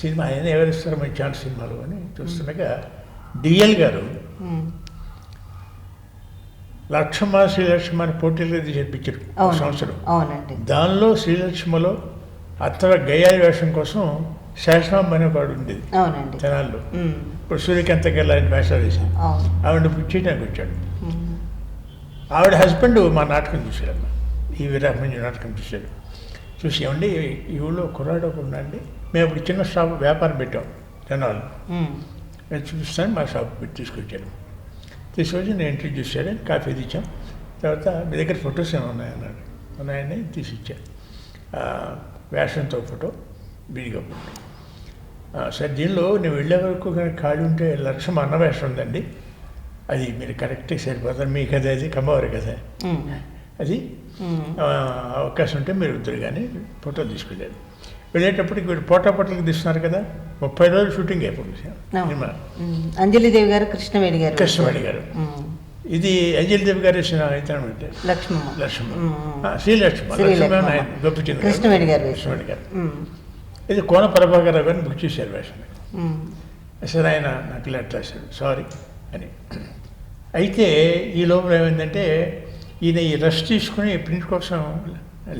Cinema ఆయన ఎవరిస్తారు? మంచి ఛాన్స్ సినిమాలు అని చూస్తుండగా డిఎల్ గారు. లక్ష్మ శ్రీలక్ష్మ అని పిక్చర్ అవును సంవత్సరం. దానిలో శ్రీలక్ష్మలో అత్తర గయ్యాలి వేషం కోసం శాసనం అనే వాడు ఉండేది జనాల్లో. ఇప్పుడు సూర్యకాంతకి వెళ్ళాలని వేషాలు వేసింది ఆవిడ పిచ్చేయడానికి వచ్చాడు. ఆవిడ హస్బెండ్ మా నాటకం చూశాడమ్మ ఈ వీరాభిమన్యు నాటకం చూశాడు. చూసి ఏమండి ఈ ఊళ్ళో కుర్రాడు ఒకడు ఉన్నాడండి. మేము ఇప్పుడు చిన్న షాప్ వ్యాపారం పెట్టాం జనాలు. నేను చూపిస్తాను మా షాప్ పెట్టి తీసుకొచ్చాడు తీసుకొచ్చి నేను ఇంట్రడ్యూస్ చేశాను కాఫీ తెచ్చాం. తర్వాత మీ దగ్గర ఫొటోస్ ఏమైనా ఉన్నాయన్నాడు ఉన్నాయని తీసి ఇచ్చాను వేషంతో ఫోటో విడిగా ఫోటో. సార్ దీనిలో నేను వెళ్ళే వరకు ఖాళీ ఉంటే లక్ష్యం అన్న వేషం ఉందండి. అది మీరు కరెక్ట్గా సరిపోతారు మీ కథ అది కమ్మవారి కథ. ఉమ్. అది అవకాశం ఉంటే మీరు వద్దురు కానీ ఫోటో తీసుకెళ్ళారు. వెళ్ళేటప్పటికి వీళ్ళు పోటాపోట్లకి తీస్తున్నారు కదా ముప్పై రోజులు షూటింగ్ అయిపోయింది సినిమా. అంజలిదేవి గారు కృష్ణవేణి గారు కృష్ణవేణి గారు. ఇది అజయ్ దేవ్ గారు ఇతను అంటే లక్ష్మమ్మ లక్ష్మ ఉమ్. ఆ, శ్రీలక్ష్మ శ్రీ లక్ష్మ లక్ష్మమ్మ. ఆయన గొప్పచింది. కృష్ణవేణి గారు. కృష్ణవేణి గారు. ఇది కోన ప్రభాకర్ రావు గారిని బుక్ చేశారు వేషం ఉమ్. సార్ ఆయన నాకు లెటర్ రాశాడు సారీ అని అయితే ఈ లోపల ఏమైందంటే ఈయన ఈ రెస్ట్ తీసుకుని ప్రింట్ కోసం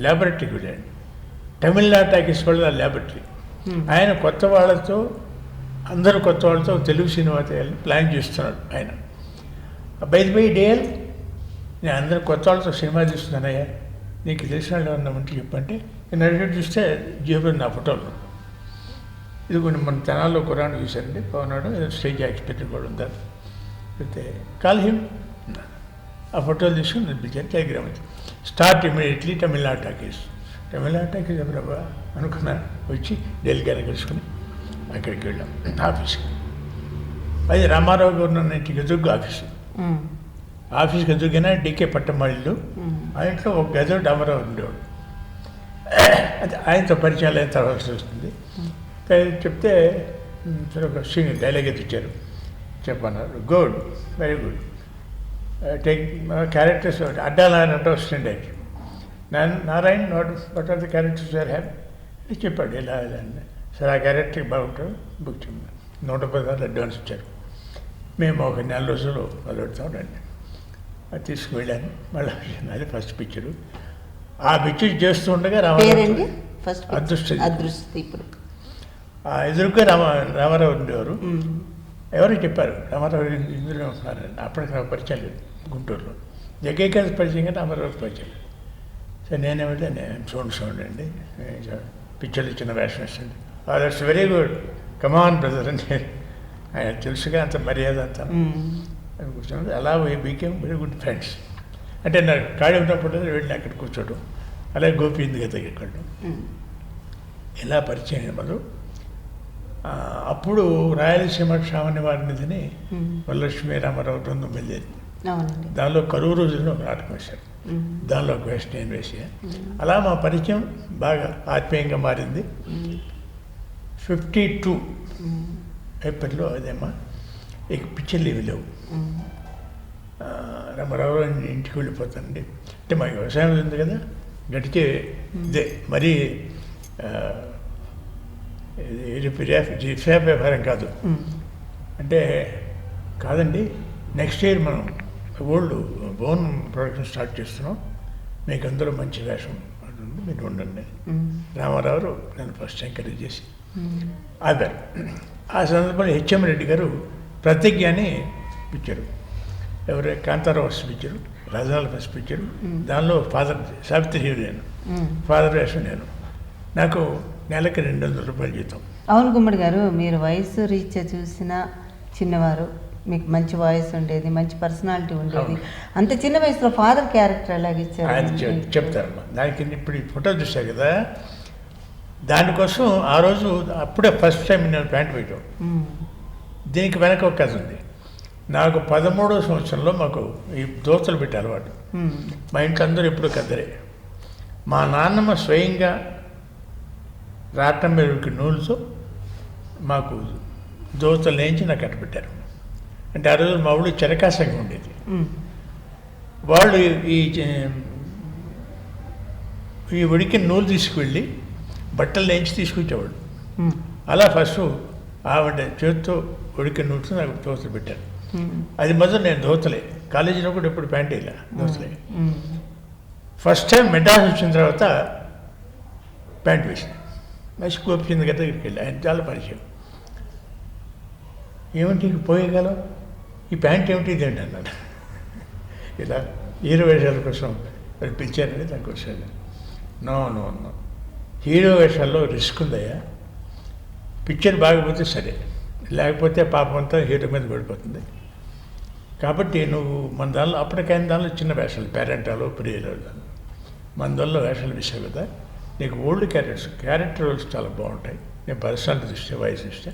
ల్యాబొరేటరీకి వెళ్ళాడు తమిళనాడు టాకీస్ వాళ్ళ ల్యాబొరేటరీ ఆయన కొత్త వాళ్ళతో అందరూ కొత్త వాళ్ళతో తెలుగు సినిమా చేయాలని ప్లాన్ చేస్తున్నాడు ఆయన. బై బై డేల్ నేను అందరూ కొత్త వాళ్ళతో సినిమా తీస్తున్నానయ్యా నీకు తెలిసిన వాళ్ళు ఏమన్నా ఉంటే చెప్పంటే నేను అడిగి చూస్తే జీవితం నా ఫోటోలు. ఇది కొన్ని మన తెనాల్లో కురాన్ చూశారండి పవనాడు స్టేజ్ ఎక్స్పెక్టెడ్ కూడా ఉందా అయితే కాల్ హిమ్ ఆ ఫోటోలు తీసుకుని నేను పిలిచాను start immediately Tamil Nadu talkies Tamil Nadu talkies ఎవరబ్బా అనుకున్నా. వచ్చి ఢిల్లీ గారిని కలుసుకుని అక్కడికి వెళ్ళాం. ఆఫీస్కి. అది రామారావు గారు నన్ను ఇంటికి ఆఫీసు. ఆఫీస్కి ఎదురుగానే డీకే ఉమ్. ఆ ఇంట్లో ఒక గదో డమరావు ఉండేవాడు. అది ఆయనతో పరిచయాలు అయిన తర్వాత వస్తుంది. చెప్తే "ఉమ్, సరే ఒక సీన్ డైలాగ్ ఇచ్చారు. చెప్పన్నారు. Good very good. Take characters అడ్డాలని అంటే non Narayan what what are the characters are have చెప్పాడు ఇలా ఇలా అని సరే ఆ క్యారెక్టర్ బాగుంటుంది బుక్ చేయమన్నారు నూట పదహారు అడ్వాన్స్ ఇచ్చారు. మేము ఒక నెల రోజులు మొదలెడతాం రండి. అది తీసుకువెళ్ళాను. మళ్ళీ అది ఫస్ట్ పిక్చరు ఆ పిక్చర్ చేస్తూ ఉండగా పేరండి? రామారావు ఫస్ట్ అదృష్ట అదృష్ట ఇప్పుడు ఆ ఎదురుగా రామ రామారావు ఉండేవారు. ఎవరు చెప్పారు రామారావు ఇందులో ఉంటున్నారని అప్పటికి నాకు పరిచయం లేదు గుంటూరులో. జగ్గయ్య పరిచయం కానీ రామారావు పరిచయం లేదు. సరే నేనే వెళ్ళి నేను చూడండి చూడండి అండి. పిక్చర్లు ఇచ్చిన వేషం ఇస్తుంది that's very good come on brother అని ఆయన తెలుసుగా అంత మర్యాద అంతా. అని కూర్చున్నాడు. అలా బీకేమ్ వెరీ గుడ్ ఫ్రెండ్స్ అంటే నాకు ఖాళీ ఉన్నప్పుడు వెళ్ళి అక్కడ కూర్చోవడం అలాగే గోపి ఇందుకు దగ్గరికి ఉమ్. ఇలా పరిచయం వాళ్ళు అప్పుడు రాయలసీమ క్షామని వారినిధిని ఉమ్. వరలక్ష్మి రామారావు బృందం వెళ్ళేది. దానిలో కరువు రోజుల్లో ఒక నాటకం వేశారు. దానిలో ఒక వేషం నేను వేసి అలా మా పరిచయం బాగా ఆత్మీయంగా మారింది. Fifty two. ఏప్రిల్లో అదేమ్మా ఇక పిక్చర్లు ఇవి లేవు. రామారావు ఇంటికి వెళ్ళిపోతానండి. అంటే మాకు వ్యవసాయం ఉంది కదా గడిచే ఇదే. మరీ ఆ, ఇది రిఫా వ్యాపారం కాదు. అంటే కాదండి నెక్స్ట్ ఇయర్ మనం ఓల్డ్ బోన్ ప్రొడక్షన్ స్టార్ట్ చేస్తున్నాం. మీకు అందరూ మంచి వేషం ఉంటుంది మీరు ఉండండి. రామారావు నన్ను ఫస్ట్ ఎంకరేజ్ చేసి. ఆపారు ఆ సందర్భంలో హెచ్ఎం రెడ్డి గారు ప్రతిజ్ఞ అని పిక్చరు ఎవరు? Kantha Rao first picture Rajanala first picture దానిలో ఫాదర్ సావిత్రి నేను. ఫాదర్ వేషం నేను. నాకు నెలకి రెండు వందల రూపాయలు జీతం. అవును గుమ్మడి గారు మీరు వయసు రీత్యా చూసిన చిన్నవారు మీకు మంచి వాయిస్ ఉండేది మంచి పర్సనాలిటీ ఉండేది. అంత చిన్న వయసులో ఫాదర్ క్యారెక్టర్ చెప్- ఎలాగిచ్చారు చెప్తారమ్మా. దానికి ఇప్పుడు ఈ ఫోటో చూశారు కదా దానికోసం ఆ రోజు అప్పుడే ఫస్ట్ టైం నేను ప్యాంట్ ఉమ్. దీనికి వెనక ఒక కథ ఉంది. నాకు పదమూడో సంవత్సరంలో మాకు ఈ దోస్తులు పెట్టే అలవాటు. మా ఇంట్లో అందరూ ఎప్పుడు కద్దరే. మా నాన్నమ్మ స్వయంగా రాటం మీద నూలుతో మాకు దోతలు నేయించి నాకు కట్టబెట్టారు అంటే ఆ రోజు మా ఊళ్ళో చెరకాసంగా ఉండేది. ఉమ్. వాళ్ళు ఈ ఈ ఉడికి నూలు తీసుకువెళ్ళి బట్టలు నేయించి తీసుకొచ్చేవాళ్ళు. అలా ఫస్ట్ ఆవిడ చేతితో ఉడికి నూడ్చి నాకు దోశలు పెట్టాను మ్మ్. అది మొదలు నేను దోతలే. కాలేజీలో కూడా ఎప్పుడు ప్యాంట్ ఇలా మ్మ్. ఫస్ట్ టైం మెడ్రాస్ వచ్చిన తర్వాత ప్యాంట్ వేసిన. మసి గోపిచంద్ గారి దగ్గరికి వెళ్ళి. ఆయన చాలా పరిచయం. ఏమిటి పోయగలం ఈ ప్యాంట్ ఏమిటి ఇది ఏంటి అన్నాడు. ఇలా హీరో వేషాల కోసం మరి పిలిచారని దానికి వచ్చాను నో నో నో. హీరో వేషాల్లో రిస్క్ ఉందయ్యా. పిక్చర్ బాగపోతే సరే. లేకపోతే పాపం అంతా హీరో మీద పడిపోతుంది. కాబట్టి నువ్వు మన దానిలో అప్పటికైన దానిలో చిన్న వేషాలు పేరెంటాలు ప్రియులు. మన దానిలో వేషాలు విషయాలు కదా. నీకు ఓల్డ్ క్యారెక్టర్స్ క్యారెక్టర్ రోల్స్ చాలా బాగుంటాయి. నేను పర్సనల్ దృష్ట్యా వయసు దృష్ట్యా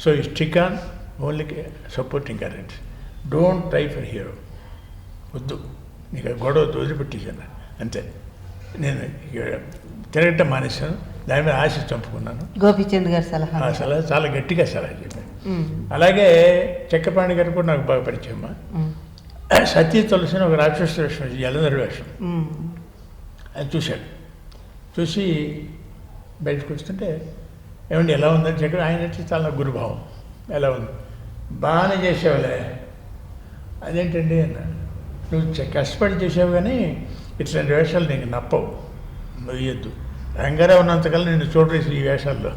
సో ఈ stick on only supporting characters don't try for hero వద్దు. నీకు గొడవ వదిలిపెట్టేసాను అంతే. నేను తిరగటం మానేశాను. దాని మీద ఆశ చంపుకున్నాను. గోపీచంద్ గారి సలహా. సలహా చాలా గట్టిగా సలహా చెప్పాను. అలాగే చక్రపాణి గారు కూడా నాకు బాగా పరిచయం. సతీ తులసిన ఒక రాక్షస వేషం ఎల్లదరి వేషం. అది చూశాడు. చూసి బయటకు వస్తుంటే ఏమండి ఎలా ఉందని చక్ర ఆయన చాలా గురుభావం. ఎలా ఉంది? బాగానే చేసావులే అదేంటండి అన్నాడు. నువ్వు కష్టపడి చేసావు కానీ ఇట్లాంటి వేషాలు నీకు నప్పవు. వేయద్దు రంగారావు ఉన్నంతకాలం నిన్ను చూడలేసి ఈ వేషాల్లో.